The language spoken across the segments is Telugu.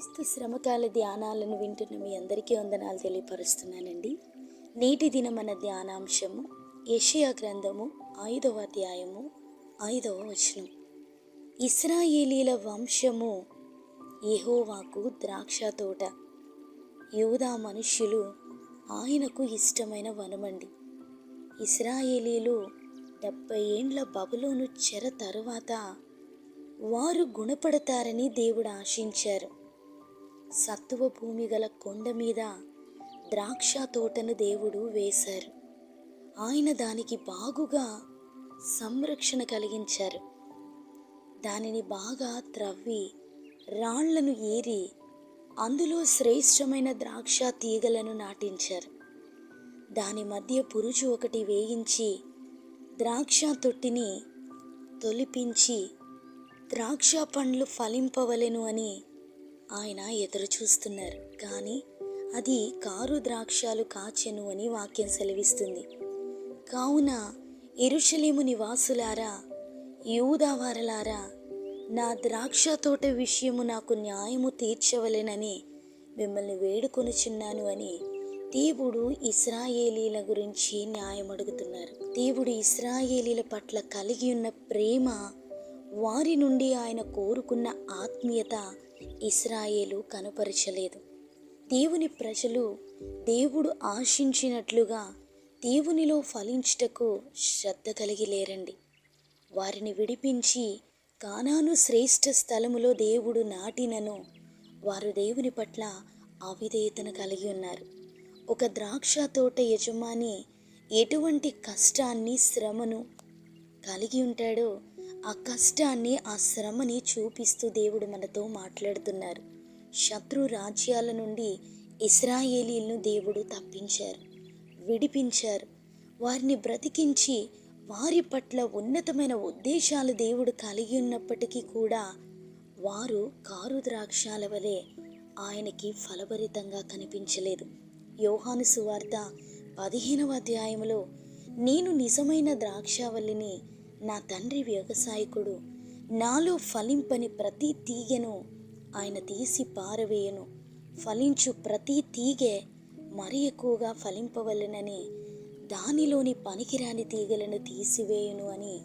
క్రీస్తు శ్రమకాల ధ్యానాలను వింటున్న మీ అందరికీ వందనాలు తెలియపరుస్తున్నానండి. నేటి దినమన ధ్యానాంశము యషయా గ్రంథము ఐదవ అధ్యాయము ఐదవ వచనం. ఇస్రాయేలీల వంశము ఎహోవాకు ద్రాక్ష తోట యూదా మనుష్యులు ఆయనకు ఇష్టమైన వనమండి. ఇస్రాయేలీలు డెబ్బై ఏండ్ల బబులోను చెర తరువాత వారు గుణపడతారని దేవుడు ఆశించారు. సత్తువ భూమి గల కొండ మీద ద్రాక్ష తోటను దేవుడు వేశారు. ఆయన దానికి బాగుగా సంరక్షణ కలిగించారు. దానిని బాగా త్రవ్వి రాళ్ళను ఏరి అందులో శ్రేష్టమైన ద్రాక్ష తీగలను నాటించారు. దాని మధ్య పురుజు ఒకటి వేయించి ద్రాక్ష తొట్టిని తొలిపించి ద్రాక్ష పండ్లు ఫలింపవలెను అని ఆయన ఎదురు చూస్తున్నారు కానీ అది కారు ద్రాక్షాలు కాచెను అని వాక్యం సెలవిస్తుంది. కావున ఎరుషలేము నివాసులారా యూదావారలారా నా ద్రాక్ష తోట విషయము నాకు న్యాయము తీర్చవలెనని మిమ్మల్ని వేడుకొనుచున్నాను అని దేవుడు ఇస్రాయేలీల గురించి న్యాయం అడుగుతున్నారు దేవుడు ఇస్రాయేలీల పట్ల కలిగి ఉన్న ప్రేమ వారి నుండి ఆయన కోరుకున్న ఆత్మీయత ఇస్రాయేలు కనపరచలేదు. దేవుని ప్రజలు దేవుడు ఆశించినట్లుగా దేవునిలో ఫలించుటకు శ్రద్ధ కలిగి లేరండి. వారిని విడిపించి కానాను శ్రేష్ఠ స్థలములో దేవుడు నాటినను వారు దేవుని పట్ల అవిధేయతను కలిగి ఉన్నారు. ఒక ద్రాక్ష తోట యజమాని ఎటువంటి కష్టాన్ని శ్రమను కలిగి ఉంటాడో ఆ కష్టాన్ని ఆ శ్రమని చూపిస్తూ దేవుడు మనతో మాట్లాడుతున్నారు. శత్రు రాజ్యాల నుండి ఇస్రాయేలీలను దేవుడు తప్పించారు విడిపించారు. వారిని బ్రతికించి వారి పట్ల ఉన్నతమైన ఉద్దేశాలు దేవుడు కలిగి ఉన్నప్పటికీ కూడా వారు కారు ద్రాక్షాల వలె ఆయనకి ఫలభరితంగా కనిపించలేదు. యోహాను సువార్త పదిహేనవ అధ్యాయంలో నేను నిజమైన ద్రాక్షావల్లిని నా తండ్రి వ్యవసాయకుడు. నాలో ఫలింపని ప్రతి తీగెను ఆయన తీసి పారవేయను. ఫలించు ప్రతి తీగె మరి ఎక్కువగా ఫలింపవలెనని దానిలోని పనికిరాని తీగలను తీసివేయును అని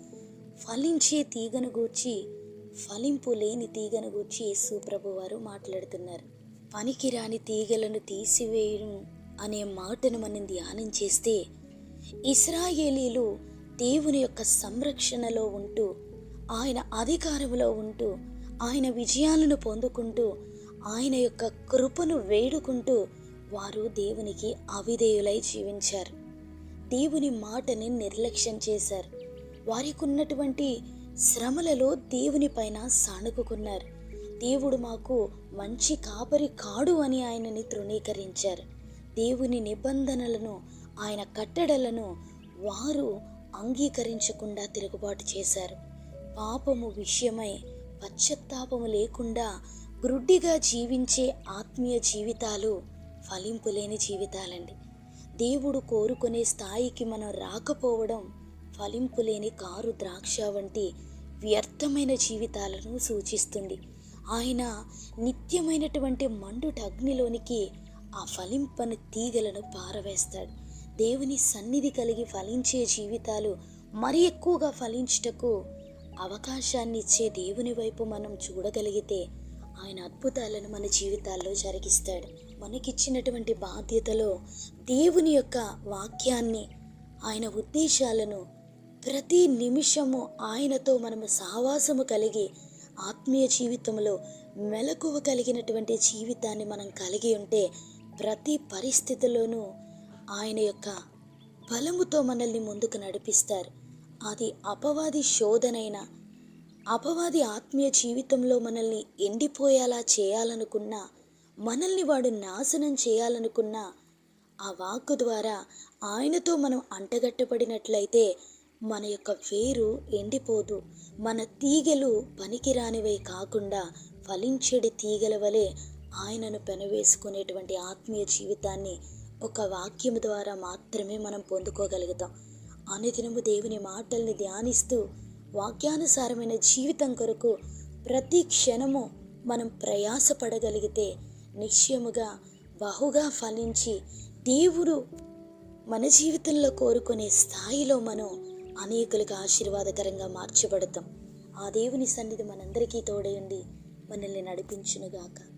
ఫలించే తీగను గూర్చి ఫలింపు లేని తీగను గూర్చి యేసుప్రభు వారు మాట్లాడుతున్నారు. పనికిరాని తీగలను తీసివేయను అనే మాటను మనం ధ్యానం చేస్తే ఇస్రాయేలీలు దేవుని యొక్క సంరక్షణలో ఉంటూ ఆయన అధికారంలో ఉంటూ ఆయన విజయాలను పొందుకుంటూ ఆయన యొక్క కృపను వేడుకుంటూ వారు దేవునికి అవిధేయులై జీవించారు. దేవుని మాటని నిర్లక్ష్యం చేశారు. వారికి ఉన్నటువంటి శ్రమలలో దేవుని పైన సానుకున్నారు దేవుడు మాకు మంచి కాపరి కాడు అని ఆయనని తృణీకరించారు. దేవుని నిబంధనలను ఆయన కట్టడలను వారు అంగీకరించకుండా తిరుగుబాటు చేశారు. పాపము విషయమై పశ్చత్తాపము లేకుండా గ్రుడ్డిగా జీవించే ఆత్మీయ జీవితాలు ఫలింపు లేని జీవితాలండి. దేవుడు కోరుకునే స్థాయికి మనం రాకపోవడం ఫలింపు లేని కారు ద్రాక్ష వంటి వ్యర్థమైన జీవితాలను సూచిస్తుంది. ఆయన నిత్యమైనటువంటి మండుట అగ్నిలోనికి ఆ ఫలింపని తీగలను పారవేస్తాడు. దేవుని సన్నిధి కలిగి ఫలించే జీవితాలు మరి ఎక్కువగా ఫలించుటకు అవకాశాన్ని ఇచ్చే దేవుని వైపు మనం చూడగలిగితే ఆయన అద్భుతాలను మన జీవితాల్లో జరిగిస్తాడు. మనకిచ్చినటువంటి బాధ్యతలో దేవుని యొక్క వాక్యాన్ని ఆయన ఉద్దేశాలను ప్రతి నిమిషము ఆయనతో మనము సహవాసము కలిగి ఆత్మీయ జీవితంలో మెలకువ కలిగినటువంటి జీవితాన్ని మనం కలిగి ఉంటే ప్రతి పరిస్థితిలోనూ ఆయన యొక్క బలముతో మనల్ని ముందుకు నడిపిస్తారు. అది అపవాది శోధనైన అపవాది ఆత్మీయ జీవితంలో మనల్ని ఎండిపోయేలా చేయాలనుకున్నా మనల్ని వాడు నాశనం చేయాలనుకున్నా ఆ వాక్కు ద్వారా ఆయనతో మనం అంటగట్టబడినట్లయితే మన యొక్క వేరు ఎండిపోదు. మన తీగలు పనికిరానివై కాకుండా ఫలించేడి తీగల వలె ఆయనను పెనవేసుకునేటువంటి ఆత్మీయ జీవితాన్ని ఒక వాక్యం ద్వారా మాత్రమే మనం పొందుకోగలుగుతాం. అనుదినము దేవుని మాటల్ని ధ్యానిస్తూ వాక్యానుసారమైన జీవితం కొరకు ప్రతి క్షణము మనం ప్రయాసపడగలిగితే నిశ్చయముగా బహుగా ఫలించి దేవుడు మన జీవితంలో కోరుకునే స్థాయిలో మనం అనేకులకు ఆశీర్వాదకరంగా మార్చబడతాం. ఆ దేవుని సన్నిధి మనందరికీ తోడయండి మనల్ని నడిపించునుగాక.